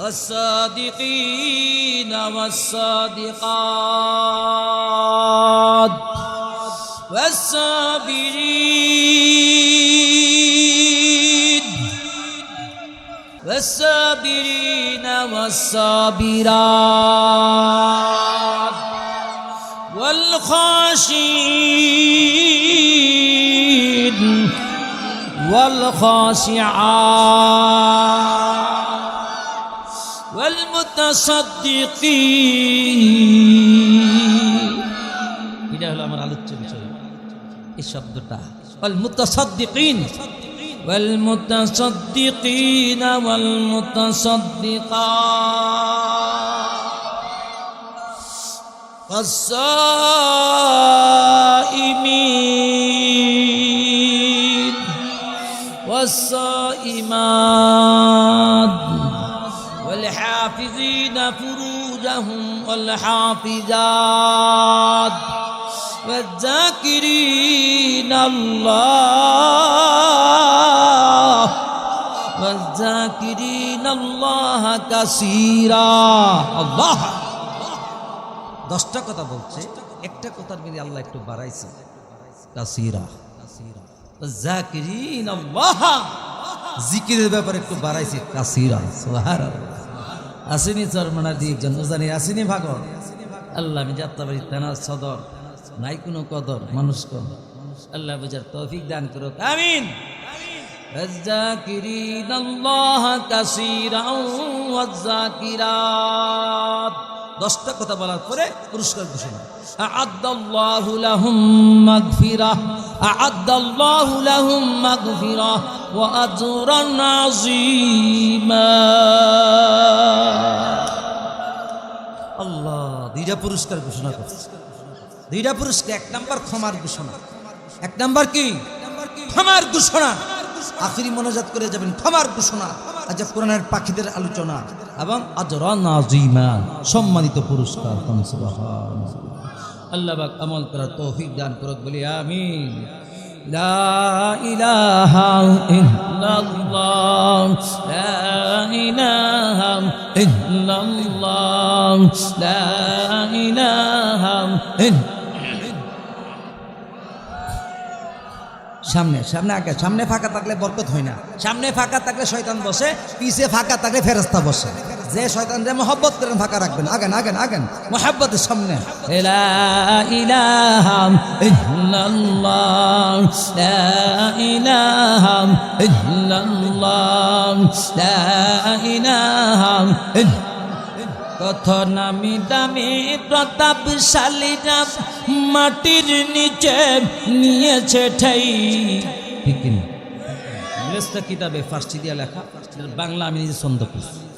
والصادقين والصادقات والصابرين والصابرين والصابرات والخاشعين والخاشعات এটা হলো আমার আলোচ্য বিষয় এই শব্দটা والمتصدقين والمتصدقين والمتصدقات والصائمين والصائمات فروجهم والحافظات والذاكرين الله والذاكرين الله كثيرا الله দশটা কথা বলছে একটা কথার মিলে আল্লাহ একটু বাড়াইছে কাসিরা জাকিরিন আল্লাহ জিকিরের ব্যাপারে একটু বাড়াইছে কাসিরা সুবহানাল্লাহ আসেনি চরমনা দিয়ে একজন জানি আসেনি ভাগর আল্লাহ আমি যাত্রাবাড়ি থানার সদর নাই কোনো কদর মানুষ কম আল্লাহ বুঝার তৌফিক দান করুক আমিন الذاكرين الله كثيرا والذاكرات দশটা কথা বলার পরে পুরস্কার ঘোষণা আ'আদ্দাল্লাহু লাহুম মাগফিরাহ আ'আদ্দাল্লাহু লাহুম মাগফিরাহ ওয়া আজরান আযীমা আল্লাহ, দুইটা পুরস্কার ঘোষণা করছে। দুইটা পুরস্কার, এক নাম্বার ক্ষমার ঘোষণা। এক নাম্বার কি? ক্ষমার ঘোষণা। আখিরি মনোজাত করে যাবেন, ক্ষমার ঘোষণা। আজ কোরআনের পাখিদের আলোচনা এবং আজিমা সম্মানিত পুরস্কার। আল্লাহ আমল করার তৌফিক দান করুক, বলি আমিন। লা ইলাহা ইল্লাল্লাহ, লা ইলাহা ইল্লাল্লাহ, লা ইলাহা ইল্লাল্লাহ সামনে সামনে আগে, সামনে ফাঁকা থাকলে বরকত হয় না। সামনে ফাঁকা থাকলে শয়তান বসে, পিছে ফাঁকা থাকলে ফেরস্তা বসে। যে শয়তান যে মহব্বত করেন ফাঁকা রাখবেন। আগেন আগেন আগেন। মহব্বতের সামনে। ইল্লাল্লাহ। কত নামি দামি প্রতাপশালীরা মাটির নিচে নিয়েছে ঠাই। ঠিক না ইংরেজটা কিতাবে ফার্সি দিয়া লেখা। বাংলা আমি নিজে ছন্দ করছি।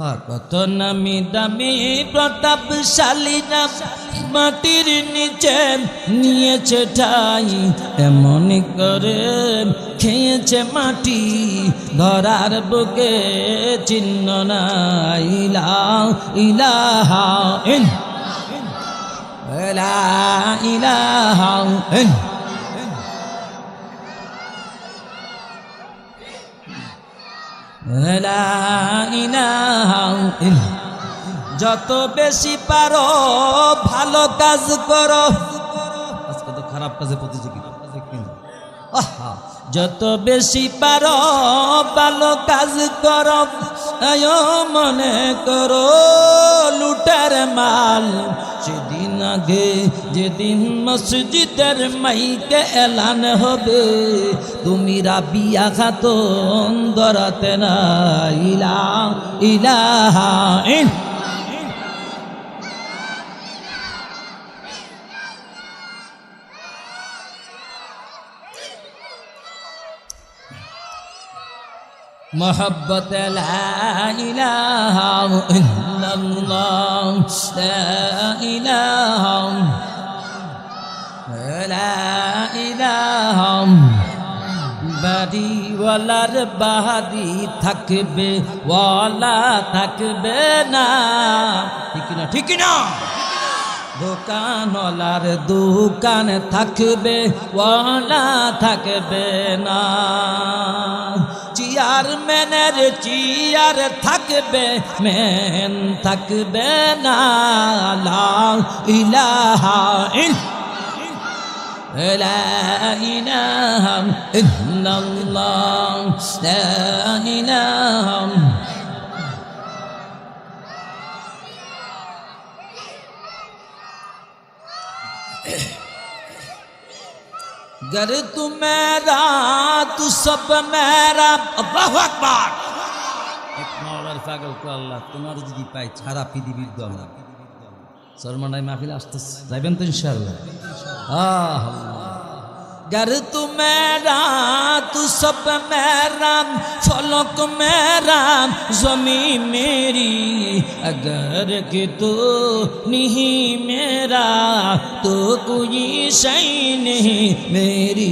কত নামি দামি প্রতাপশালীরা মাটির নিচে নিয়েছে ঠাই, এমন করে খেয়েছে মাটি, ধরার বুকে চিহ্ন না ইলা ইলাহা, ইন। ইলাহা, ইন। যত বেশি পারো ভালো কাজ করো। আজকে তো খারাপ কাজে প্রতিযোগিতা। আহা, যত বেশি পারো ভালো কাজ করো। মনে করো, লুটার মাল। সেদিন আগে যেদিন মসজিদের মাইকে এলান হবে, তুমি রাবিয়া খাতন দরাতে না। ইলা, ইলাহা ইন محبت لا إله إلا الله لا إله لا إله বাড়িওয়ালার বাড়ি থাকবে ওয়ালা থাকবে না ঠিক না ঠিক না দোকানওয়ালার দোকান থাকবে ওয়ালা থাকবে না চেয়ারম্যানের চেয়ার থাকবে মেন থাকবে না লা ইলাহা ইল لا إله إلا الله لا إله गर तू मेरा तू सब मेरा আল্লাহু আকবার এক মাওলার পাগল কো আল্লাহ তোমার যদি পাই সারা পৃথিবীর দল সরমানাই মাহফিল আসতেছে যাইবেন তো ইনশাআল্লাহ আহ गर तू मेरा तू सब मेरा फलक मेरा जमी मेरी अगर कि तू नहीं मेरा तो कोई शई नहीं मेरी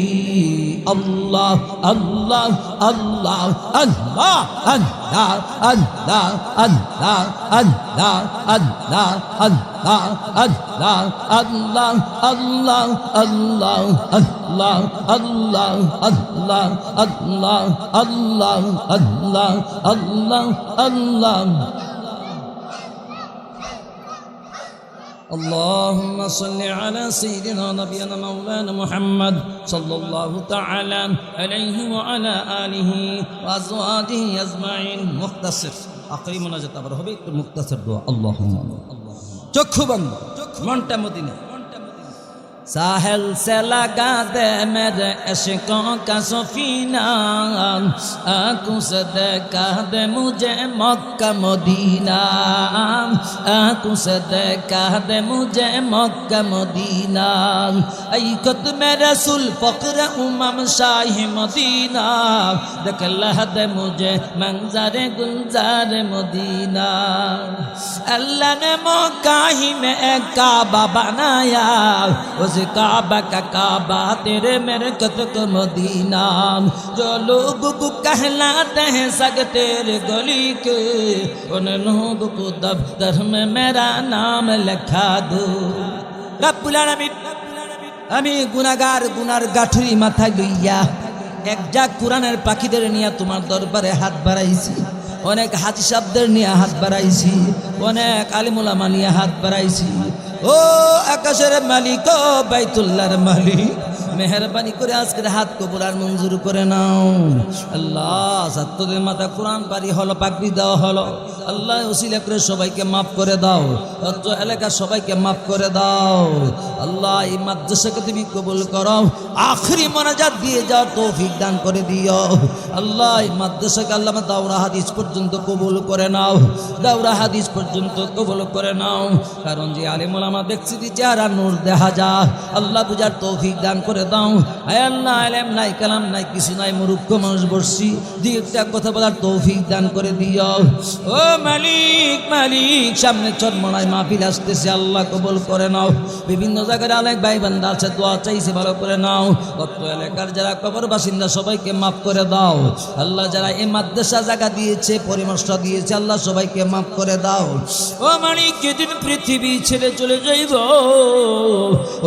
अल्लाह अल्लाह अल्लाह अल्लाह अल्लाह अल्लाह अल्लाह अल्लाह अल्लाह अल्लाह अल्लाह अल्लाह अल्लाह अल्लाह अल्लाह আল্লাহ আল্লাহ আল্লাহ আল্লাহ আল্লাহ আল্লাহ আল্লাহ আল্লাহ اللهم صل على سيدنا نبينا مولانا محمد صلى الله تعالى عليه وعلى آله وأزواجه أجمعين مختصر أقري مناجات أبرهبي مختصر دعاء اللهم الله চক্ষু বন্ধ মনটা মদিনা साहल से लगा दे मेरे अशकों का सफीना। आँखों से देखा दे मुझे मक्का मदीना। आँखों से देखा दे मुझे मक्का मदीना। ऐ खुद में रसूल फक्र उमम शाही मदीना। देख लह दे मुझे मंजर गुलजार मदीना। अल्लाह ने मक्का ही में एक काबा बनाया। काबा का काबा तेरे मेरे कत को मदीना जो लोग को कहलाते हैं सग तेरे गली के उन लोगों को दफ्तर में मेरा नाम लिखा दो রব্বুল আলামিন আমি গুনাগার গুনার গাঠুরি মাথায় লইয়া এক যা কোরআনের পাখিদের নিয়ে তোমার দরবারে হাত বাড়াইছি অনেক হাতি শব্দের নিয়ে হাত বাড়াইছি, অনেক আলিমুলামা নিয়ে হাত বাড়াইছি। ও আকাশের মালিক বাইতুল্লার মালিক মেহরবানি করে আজকের হাত কবুল আর মঞ্জুর করে নাও। আল্লাহ, ছাত্রদের মাথা কোরআন পারি হলো পাকড়ি দেওয়া হলো। আল্লাহ, ওসিলা করে সবাইকে মাফ করে দাও। অত্র এলাকা সবাইকে মাফ করে দাও। আল্লাহ, এই মাদ্রাসাকে তুমি কবুল করো। আখরি মনাজাত দিয়ে যাও তৌফিক দান করে দিও। আল্লাহ, এই মাদ্রাসাকে আল্লাহ দাওরা হাদিস পর্যন্ত কবুল করে নাও। দাওরা হাদিস পর্যন্ত কবুল করে নাও। কারণ যে আলিমুল আমার দেখছি যে আর নূর দেখা যা আল্লাহ বুঝার তৌফিক দান করে দাও। আয় আল্লাহ, আলেম নাই, কালাম নাই, কিছু নাই, মূর্খ মানুষ বসছি। দুই একটা কথা বলার তৌফিক দান করে দিও। ও মালিক মালিক, সামনে চরমনায় মাহফিল আসতেছে, আল্লাহ কবুল করে নাও। বিভিন্ন জায়গায় অনেক ভাই বান্দা আছে, দোয়া চাইছে, ভালো করে নাও। অত্র এলাকার যারা কবর বাসিন্দা সবাইকে মাফ করে দাও। আল্লাহ যারা এই মাদ্রাসা জায়গা দিয়েছে পরামর্শ দিয়েছে, আল্লাহ সবাইকে মাফ করে দাও। ও মালিক, যেদিন পৃথিবী ছেড়ে চলে যাইব,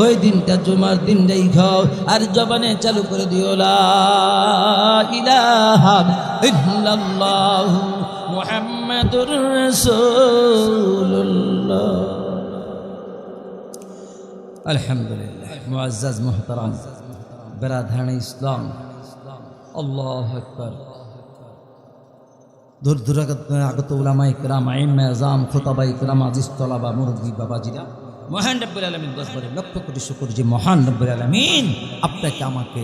ওই দিনটা জুমার দিন যাই খাও। আর জবানে চালু করে দিও ইল্লাল্লাহ মুহাম্মাদুর রাসূলুল্লাহ। আলহামদুলিল্লাহ, মুআজ্জাজ মুহতারাম বেরাধান ইসলাম, আল্লাহ আকবার। দূর দূরাগত আগত উলামা ইকরাম আইন মেজাম খোতাবা ইকরাম আজিজ তলাবা, মুরব্বী বাবাজিরা মহান রব্বুল আলমিন দশবারে লক্ষ কোটি শুকুর যে মহান রব্বুল আলমিন আপনাকে আমাকে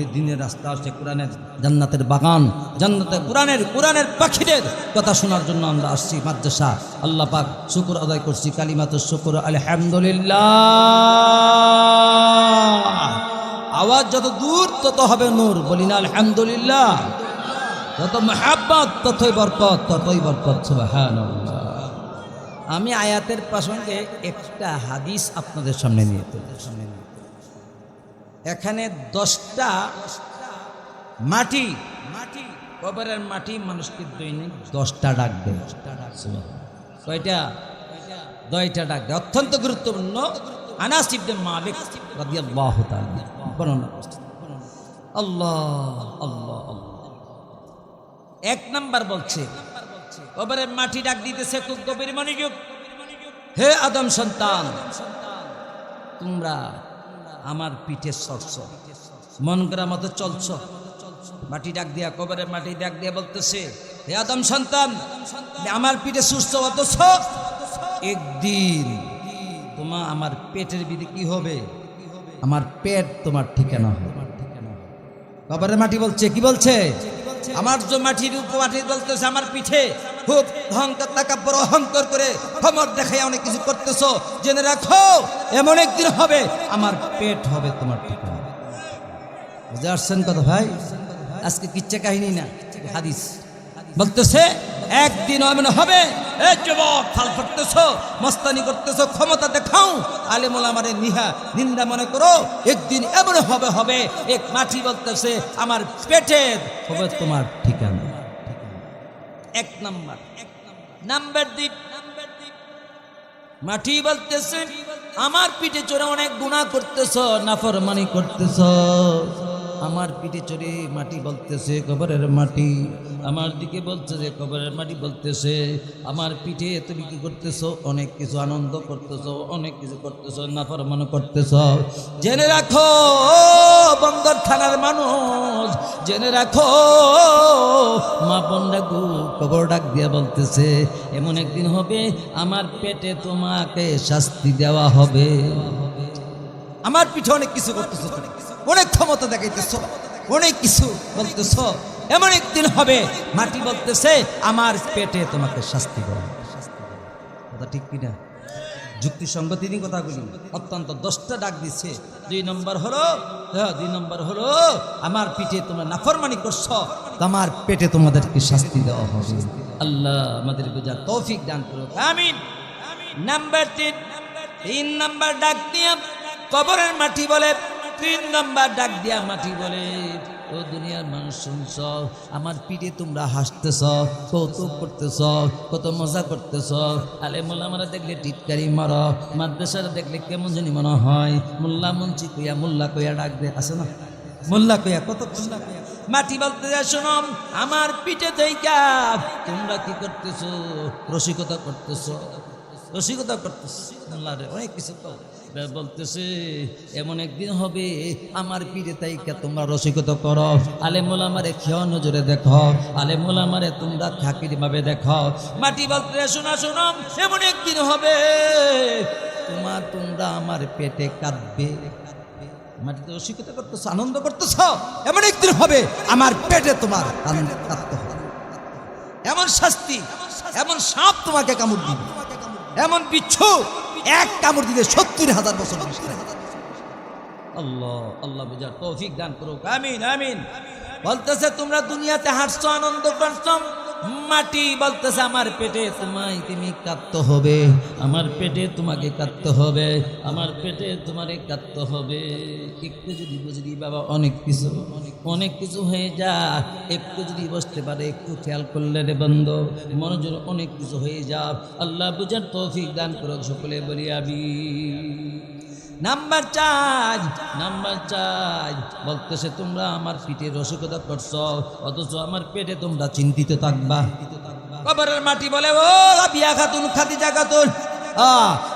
এই দিনের রাস্তা আছে কোরআনের জান্নাতের বাগান, জান্নাতের কোরআনের কোরআনের পাখিদের কথা শোনার জন্য আমরা আসছি মাদ্রাসা। আল্লাহ পাক শুকুর আদায় করছি কালিমাত শুকুর, আলহামদুলিল্লাহ। আওয়াজ যত দূর, তত হবে নূর। বলি না আলহামদুলিল্লাহ। যত মহাব্বত, ততই বরকত ততই বরকত, সুবহানাল্লাহ। আমি আয়াতের প্রসঙ্গে একটা হাদিস আপনাদের সামনে নিয়ে সামনে এখানে দশটা মাটি মাটি, কবরের মাটি মানুষকে দৈনিক দশটা ডাক দেয়। কয়টা? দয়টা ডাক দেয়। অত্যন্ত গুরুত্বপূর্ণ। আনাস মালিক আল্লাহ আল্লাহ আল্লাহ। এক নাম্বার বলছে ওবারে মাটি ডাক দিতেছে খুব গভীর মনোযোগ। হে আদম সন্তান তোমরা আমার পিঠে সরছ মন করা মতো চলছ। মাটি ডাক দিয়া কবরে মাটি ডাক দিয়া বলতেছে হে আদম সন্তান আমার পিঠে সুস্থ অথচ একদিন তোমার আমার পেটের বিধি কি হবে? আমার পেট তোমার ঠিকানা হবে। কবরের মাটি বলছে কি বলছে? আমার যে মাটির উপর মাটি বলতেছে আমার পিঠে খুব অহংকার তাকাব্বর, অহংকার করে খবর দেখাই অনেক কিছু করতেছ। জেনে রাখো, এমন একদিন হবে, আমার পেট হবে তোমার ঠিকানা। আসছেন পারছেন কথা ভাই? আজকে কিচ্ছা কাহিনী না, হাদিস। বলতেছে একদিন এমন হবে এ যুবক ফাল করতেছো মস্তানি করতেছো ক্ষমতা দেখাও। আলেমুল আমারে নিহা নিন্দা মনে করো একদিন এমন হবে হবে। এক মাটি বলতেছে আমার পেটে হবে তোমার ঠিকানা। এক নাম্বার। নাম্বার দ্বীপ মাটি বলতেছে আমার পিঠে চড়ে অনেক গুণা করতেছ নাফরমানি করতেছ। আমার পিঠে চড়ে মাটি বলতেছে, কবরের মাটি। আমার দিকে বলছে যে, কবরের মাটি বলতেছে, আমার পিঠে তুমি কি করতেছ? অনেক কিছু আনন্দ করতেছ, অনেক কিছু করতেছ, নাফরমানি করতেছ। জেনে রাখো, বন্দর থানার মানুষ, জেনে রাখো, মা বন্ডাকু কবর ডাক দিয়া বলতেছে, এমন একদিন হবে আমার পেটে তোমাকে শাস্তি দেওয়া হবে। আমার পিঠে অনেক কিছু করতেছো তুমি। অনেক ক্ষমতা দেখাইতেছো। অনেক কিছু বলতেছো। এমন একদিন হবে মাটি বলতেছে আমার পেটে তোমাকে শাস্তি দেওয়া। কথা ঠিক কিনা? যুক্তিসঙ্গত তিনি কথাগুলি। অত্যন্ত দশটা ডাক দিচ্ছে দুই নম্বর হলো হ্যাঁ, দুই নম্বর হলো আমার পিঠে তোমরা নাফরমানি করছ তো আমার পেটে তোমাদেরকে শাস্তি দেওয়া হবে। আল্লাহ আমাদের বোঝার তৌফিক দান করো আমিন। নাম্বার তিন। তিন নাম্বার ডাক দিয়া কবরের মাটি বলে তিন নাম্বার ডাক দিয়া মাটি বলে, ও দুনিয়ার মানুষ শুনছ, আমার পিঠে তোমরা হাসতেছ, কৌতুক করতেছ, কত মজা করতেছ। আলে মোল্লা আমরা দেখলে টিটকারি মার, মাদ্রাসারা দেখলে কেমন জানি মনে হয়, মোল্লা মঞ্চি কইয়া মোল্লা কইয়া ডাক দে, আছে না? মোল্লা কইয়া, কত মোল্লা কইয়া মাটি বলতে শোনম আমার পিঠে দেইকা তোমরা কি করতেছো? রসিকতা করতেছো, রসিকতা করতেছে। আল্লাহ রে, অনেক কিছু তো বলতেছে, এমন একদিন হবে, আমার পীরে তাইকা তোমরা রসিকতা করো। আলে মোলামারে খেয় নজরে দেখো, আলে মোলামারে তোমরা থাকির ভাবে দেখো। মাটি বলতে, শোনা, শোনো, এমন একদিন হবে, তোমার তোমরা আমার পেটে কাঁদবে। মাটিতে রসিকতা করতেছ, আনন্দ করতেছ? এমন একদিন হবে, আমার পেটে তোমার আনন্দ কাঁদতে হবে। এমন শাস্তি, এমন সাপ তোমাকে কামড় দিবে। এমন বিচ্ছু এক কামড় দিলে সত্তর হাজার বছর। আল্লাহ আল্লাহ বুঝার তৌফিক দান করুক। আমিন আমিন। বলতেছে, তোমরা দুনিয়াতে হাসছো আনন্দ করছ? মাটি বলতেছে, আমার পেটে তোমায় তুমি কাঁদতে হবে, আমার পেটে তোমাকে কাঁদতে হবে, আমার পেটে তোমারে কাঁদতে হবে। একটু যদি বুঝলি বাবা, অনেক কিছু, অনেক অনেক কিছু হয়ে যা, একটু যদি বসতে পারে, একটু খেয়াল করলে রে বন্ধ, মনোযোগ অনেক কিছু হয়ে যা। আল্লাহ বুঝার তৌফিক দান করুক, সকলে বলি আবি নাম্বার চার নাম্বার চার বলতেছে, তোমরা আমার পিঠে রসিকতা করছ, অথচ আমার পেটে তোমরা চিন্তিত থাকবা। কবরের মাটি বলে, ও বিয়া খাতুন, খাদিজা খাতুন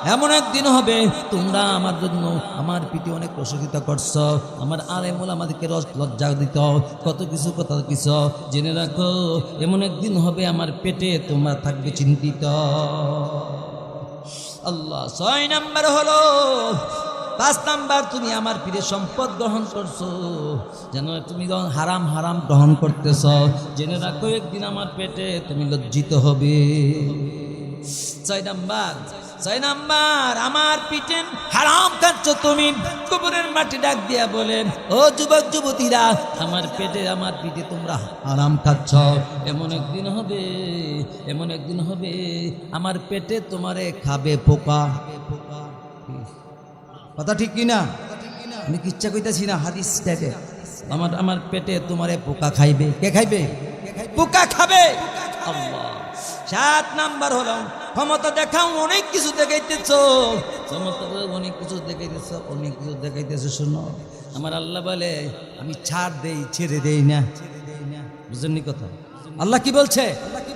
এমন একদিন হবে তোমরা আমার জন্য আমার পিঠে অনেক রসিকতা করছ। আমার আলেমুল আমাদেরকে রস- লজ্জা দিত, কত কিছু কত কিছু জেনে রাখো, এমন একদিন হবে আমার পেটে তোমরা থাকবে চিন্তিত। আল্লাহ, ছয় নাম্বার হলো পাঁচ নাম্বার তুমি আমার প্রিয় সম্পদ গ্রহণ করছ। যেন তুমি হারাম হারাম গ্রহণ করতেছ, জেনে রাখো, একদিন আমার পেটে তুমি লজ্জিত হবে। ছয় নাম্বার ছয় নাম্বার, আমার পিঠে হারাম খাচ্ছ তুমি। কবরের মাটি ডাক দিয়া বলেন ও যুবক, যুবতীরা, আমার পেটে, আমার পিঠে তোমরা হারাম খাচ্ছ এমন একদিন হবে, এমন একদিন হবে, আমার পেটে তোমারে খাবে পোকা কথা ঠিক কি না আমি কি ইচ্ছা কইতাছি না হাদিস টাইপে আমার আমার পেটে তোমারে পোকা খাইবে। কে খাইবে? পোকা খাবে। আল্লাহ। সাত নাম্বার হলো, ক্ষমতা দেখাও অনেক কিছু দেখাইতেছ। ক্ষমতা অনেক কিছু দেখাইতেছ, অনেক কিছু দেখাইতেছ, শোনো। আমার আল্লাহ বলে, আমি ছাড় দেই, ছেড়ে দেই না। বুঝেননি কথা? আল্লাহ কি বলছে?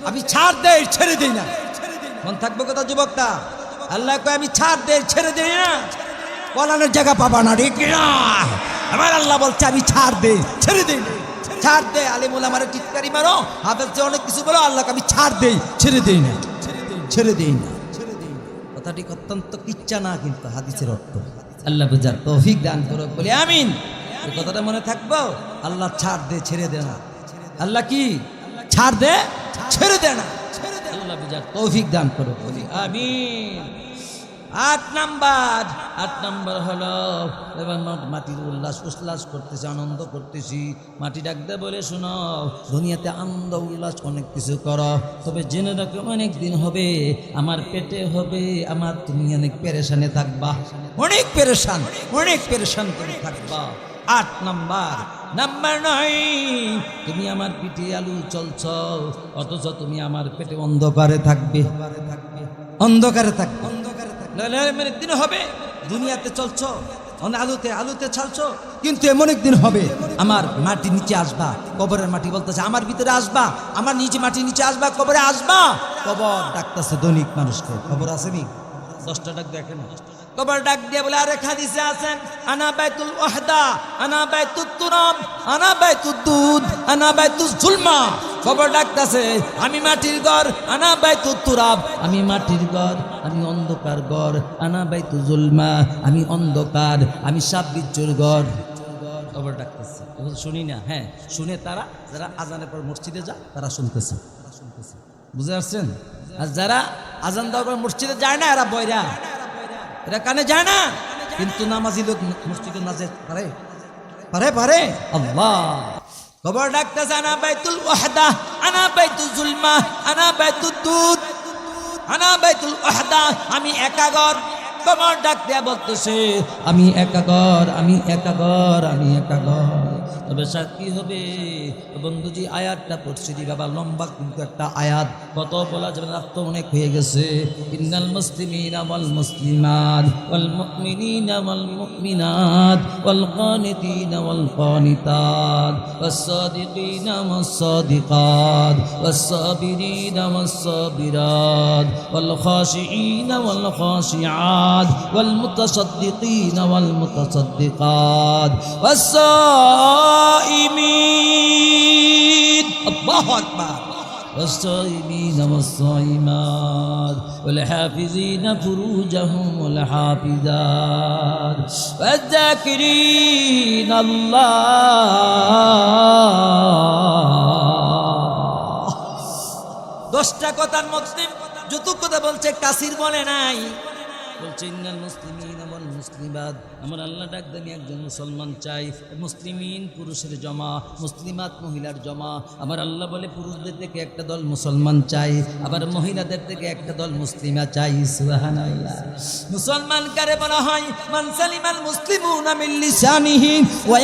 আমি ছাড় দেই, ছেড়ে দেই না। মন থাকবে কথা, যুবকটা? আল্লাহ কয়, আমি ছাড় দেই, ছেড়ে দেই না। পলানোর জায়গা পাবা না রে কিনা আমার আল্লাহ বলছে, আমি ছাড় দেই ছেড়ে দিই না ছাড় দে, আলিমুল আমার টিটকারি মারো। হাফেজ যে অনেক কিছু বলো, আল্লাহকে আমি ছাড় দেই ছেড়ে দেই না। ছেড়ে দেই না। কথাটি অত্যন্ত কিচ্ছা না, কিন্তু হাদিসের অর্থ। আল্লাহ বুঝার তৌফিক দান করো বলে আমিন। এই কথাটা মনে থাকব? আল্লাহ ছাড় দে, ছেড়ে দে না। আল্লাহ কি? ছাড় দে, ছেড়ে দে না। আল্লাহ বুঝার তৌফিক দান করো বলি আমিন। আট নাম্বার আট নাম্বার হলো, এবার মাটির উল্লাস উল্লাস করতেছি, আনন্দ করতেছি। মাটি ডাকতে বলে, শুনো, দুনিয়াতে আনন্দ, উল্লাস অনেক কিছু করো। তবে জেনে রাখো, অনেক দিন হবে, আমার পেটে হবে, আমার তুমি অনেক পেরেশানে থাকবা। অনেক পেরেশান অনেক পেরেশান করে থাকবা। আট নাম্বার নাম্বার নয়, তুমি আমার পিঠে আলু চলছ, অথচ তুমি আমার পেটে অন্ধকারে থাকবে। অন্ধকারে থাকবে। অন্ধকারে থাকবে দিন হবে, দুনিয়াতে চলছো আলুতে আলুতে ছালছো কিন্তু এমন একদিন হবে, আমার মাটি নিচে আসবা, কবরের মাটি বলতেছে, আমার ভিতরে আসবা, আমার নিচে মাটি নিচে আসবা, কবরে আসবা। কবর ডাকতেছে দৈনিক মানুষকে খবর আসেনি দশটা ডাক দেখে না? কবর ডাক দিয়ে বলে, আরে খাদিসে আছেন, আনা বাইতুল ওয়াহদা, আনা বাইতুত তুরাব, আনা বাইতুদ দুধ, আনা বাইতুজ জুলমা। কবর ডাকতেছে, আমি মাটির ঘর, আনা বাইতুত তুরাব। আমি মাটির ঘর, আমি অন্ধকার ঘর, আনা বাইতু জুলমা, আমি অন্ধকার, আমি সাপ বিচ্ছুর ঘর। কবর ডাকতেছে। শুনি না হ্যাঁ শুনে তারা, যারা আজানের পর মসজিদে যা তারা শুনতেছে। শুনতেছে বুঝতে পারছেন? আর যারা আজান দেওয়ার পর মসজিদে যায় না, এরা বয়রা এরা কানে যায় না। কিন্তু নামাজি লোক মসজিদে না পারে? পারে পারে? আল্লাহ! খবর ডাকতেছে, আনা বাইতুল ওয়াহদা, আনা বাইতুল জুলমা, আনা বাইতুল দুধ, আনা বাইতুল ওয়াহদা, আমি একাগর। খবর ডাক বলতেছে, আমি একাগর আমি একাগর আমি একাগর। তবে স্যার কি হবে? বন্ধুজি আয়াতটা পড়ছি জি বাবা, লম্বা কিন্তু একটা আয়াত। কত বলা যাবে না, তো অনেক হয়ে গেছে। ইন্নাল মুসলিমিনা ওয়াল মুসলিমাত, ওয়াল মুমিনিনা ওয়াল মুমিনাত, ওয়াল কানিতিনা ওয়াল কানিতাত, ওয়াস সাদিকিনা ওয়াস সাদিকাত, ওয়াস সাবিরিনা ওয়াস সাবিরাত ওয়াল খাশিইনা ওয়াল খাশিআত ওয়াল মুতাসাদ্দিকিনা ওয়াল মুতাসাদ্দিকাত ওয়াস সাইমিন আল্লাহু আকবার والصائمين والصائمات والحافظين فروجهم والحافظات والذاكرين الله দশটা কথার মধ্যে যত কথা বলছে কাসির বলে নাই বলছে ইন্নাল মুসলিমিন ওয়াল মুসলিমাত। আমার আল্লাহ ডাক আমি একজন মুসলমান চাই। মুসলিমিন পুরুষের জমা, মুসলিমাত মহিলার জমা। আমার আল্লাহ বলে, পুরুষদের থেকে একটা দল মুসলমান চাই, আবার মহিলাদের থেকে একটা দল মুসলিমা চাই। মুসলমান কারে বলা হয়? মান সালিমাল মুসলিমুনা মিন লিসানিহি ওয়া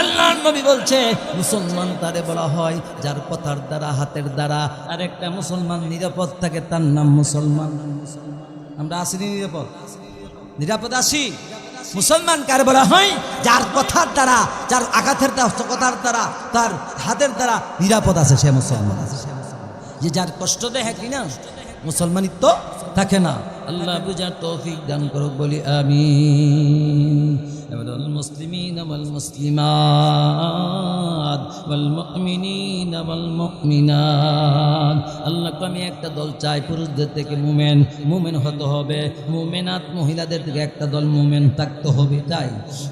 আল্লাহর নবী বলছে, মুসলমান তারে বলা হয় যার কথার দ্বারা, হাতের দ্বারা। আরেকটা মুসলমান নিরাপদ থাকে, তার নাম মুসলমান। আমরা আসিনি নিরাপদ। নিরাপদ আসি মুসলমান কার বলা হয়, যার কথার দ্বারা, যার আঘাতের কথার দ্বারা, তার হাতের দ্বারা নিরাপদ আছে সে মুসলমান। আছে যে যার কষ্ট দেয় কিনা, মুসলমানিত্ব থাকে না। আল্লাহ বুঝার তৌফিক দান করুক বলি আমিন المسلمين والمسلمات والمؤمنين والمؤمنات আল্লাহ আমি একটা দল চাই পুরুষদের থেকে মুমেন মুমেন হতে হবে মুমেনাত মহিলাদের থেকে একটা দল মুমেন থাকতে হবে চাই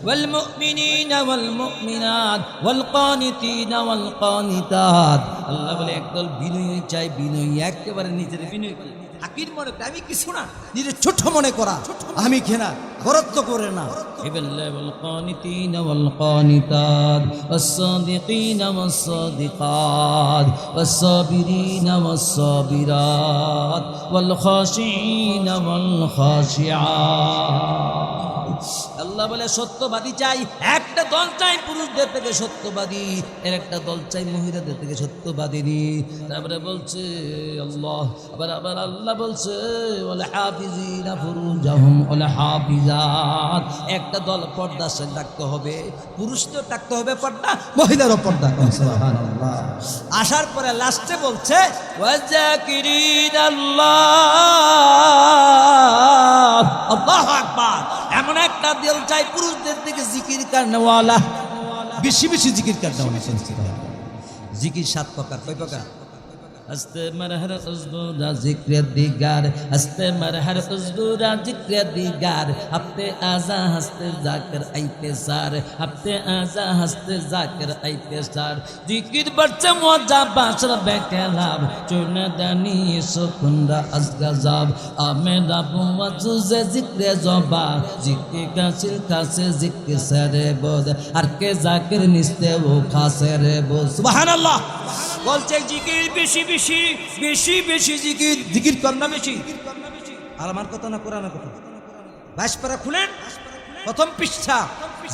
والمؤمنين والمؤمنات والقانتين والقانتات আল্লাহ বলে একদল বিনয়ী চাই বিনয়ী একেবারে নিজের বিনয় করে। হাকির মনে করে, আমি কিছু না নিজের ছোট মনে করা আমি কেনা গরত্ব করে না بالله والقانتين والقانتات والصادقين والصادقات والصابرين والصابرات والخاشعين والخاشعات আল্লাহ বলে, সত্যবাদী চাই। একটা দল চাই পুরুষদের থেকে সত্যবাদী এর একটা দল চাই মহিলাদের থেকে সত্যবাদী। সত্যবাদিনী তারপরে বলছে, আল্লাহ, আবার আবার আল্লাহ বলছে ওলা হাফিজিনা ফুরুজাহুম ওলা হাফিজাত। একটা দল পর্দা সে ডাকতে হবে পুরুষদের ডাকতে হবে পর্দা, মহিলারও পর্দা। আসার পরে লাস্টে বলছে আল্লাহ আল্লাহু এমন একটা দিল চাই পুরুষদের থেকে জিকির কারণেওয়ালা বেশি বেশি জিকির কারণে জিকির সাত প্রকার, কয় প্রকার? হস্তে মরহর উজবুরা জিক্র দিগার হস্তে মরহর উজবুরা জিক্র দিগার হপ্তে আজা হস্তে জাকর আইতে সার হপ্তে আজা হস্তে জাকর আইতে সার জিকির বড়ছে মজা বাসর বেকেলাব চুন দানি সুকুন্দা আজগাজাব আমে রাবু মজুজে জিক্র জবা জিক্র কাসিল কাসে জিক্র সারে বোদ আর কে জাকির নিস্তে ও খাসে রে বোদ সুবহানাল্লাহ বলছে, জিকির বেশি বেশি বেশি বেশি জিকির জিকির না বেশি। আর আমার কথা না, কোরআনের কথা বাইশপাড়া খুলেন, প্রথম পৃষ্ঠা,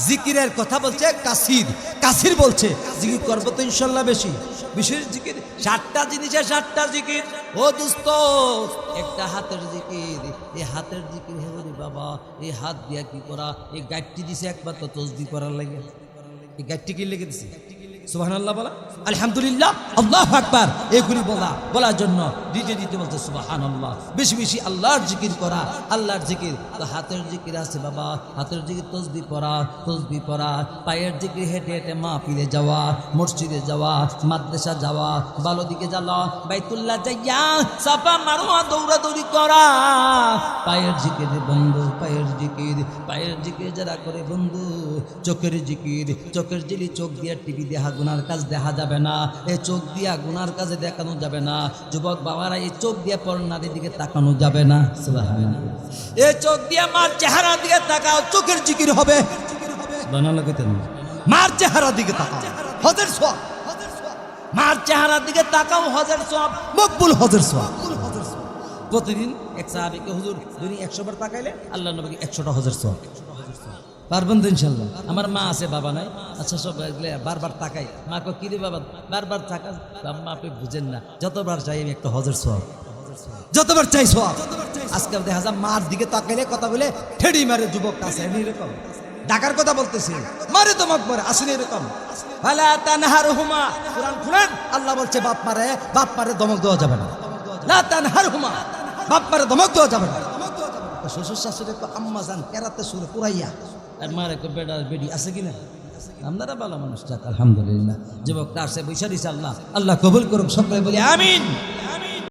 জিকিরের কথা বলছে কাসির। কাসির বলছে, জিকির করব তো ইনশাল্লাহ বেশি। বিশেষ জিকির, সাতটা জিনিসের সাতটা জিকির। ও দোস্ত, একটা হাতের জিকির এই হাতের জিকির হে বাবা এই হাত দিয়া কি করা এই গাইডটি দিছে একমাত্র তসবি করার লাগে। এই গাইডটি কি লেগে দিছে? সুবাহ বলা? আলহামদুলিল্লাহ, আল্লাহ এগুলি বলা, বলার জন্য আল্লাহ বেশি বেশি আল্লাহর জিকির করা, আল্লাহর জিকির। হাতের বাবা, হাতের জিকির পায়ের জিকির যাওয়া, মসজিদে যাওয়া, মাদ্রাসা যাওয়া ভালো দিকে বাইতুল্লাহ যাইয়া সাফা মারোয়া দৌড়াদৌড়ি করা। পায়ের জিকির বন্ধু, পায়ের জিকির পায়ের জিকির যারা করে বন্ধু, চোখের জিকির, চোখের জিলি, চোখ দিয়ে টিভি দেখা গুনার কাজ দেখা যাবে না। এই চোখ দিয়া গুনার কাজে দেখানো যাবে না। যুবক বাবারা, এই চোখ দিয়ে পর নারীর দিকে তাকানো যাবে না। এই চোখ দিয়ে মার চেহারা দিকে তাকাও, চোখের জিকির হবে। মার চেহারা দিকে তাকাও। মার চেহারার দিকে তাকাও, হজের সোয়াব। মকবুল হজের সোয়াব। প্রতিদিন এক সাহাবিকে হুজুর দুনি একশো বার তাকাইলে আল্লাহ নবীকে একশোটা হজের সোয়াব। পারবেন তো ইনশাল্লাহ। আমার মা আছে, বাবা নাই। আচ্ছা সব বারবার তাকাই মা কো কিরে বাবা বারবার তাকা আম্মা আপনি বুঝেন না। যতবার চাই আমি একটা হজের সোয়াব যতবার চাই সোয়াব আজকে দেখা যায় মার দিকে তাকাইলে কথা বলে ঠেড়ি মারে যুবক আছে এরকম। ডাকার কথা বলতেছে। মারে তোমাক মারে, আসেনি এরকম। ফালা তানহারহুমা। কোরআন খুলেন, আল্লাহ বলছে, বাপ মারে বাপ মারে দমক দেওয়া যাবে না। লা তানহার হুমা বাপ মারে দমক দেওয়া যাবে না। শ্বশুর শাশুড়ি তো আম্মা যান কেরাতে সুরে পুরাইয়া। আর মারে একটা বেটা বেডি আছে কিনা? আপনারা ভালো মানুষ যাক, আলহামদুলিল্লাহ। যুবক তার সে বৈশা দিছে আল্লাহ আল্লাহ কবুল করুক। সকলে বলি, আমিন।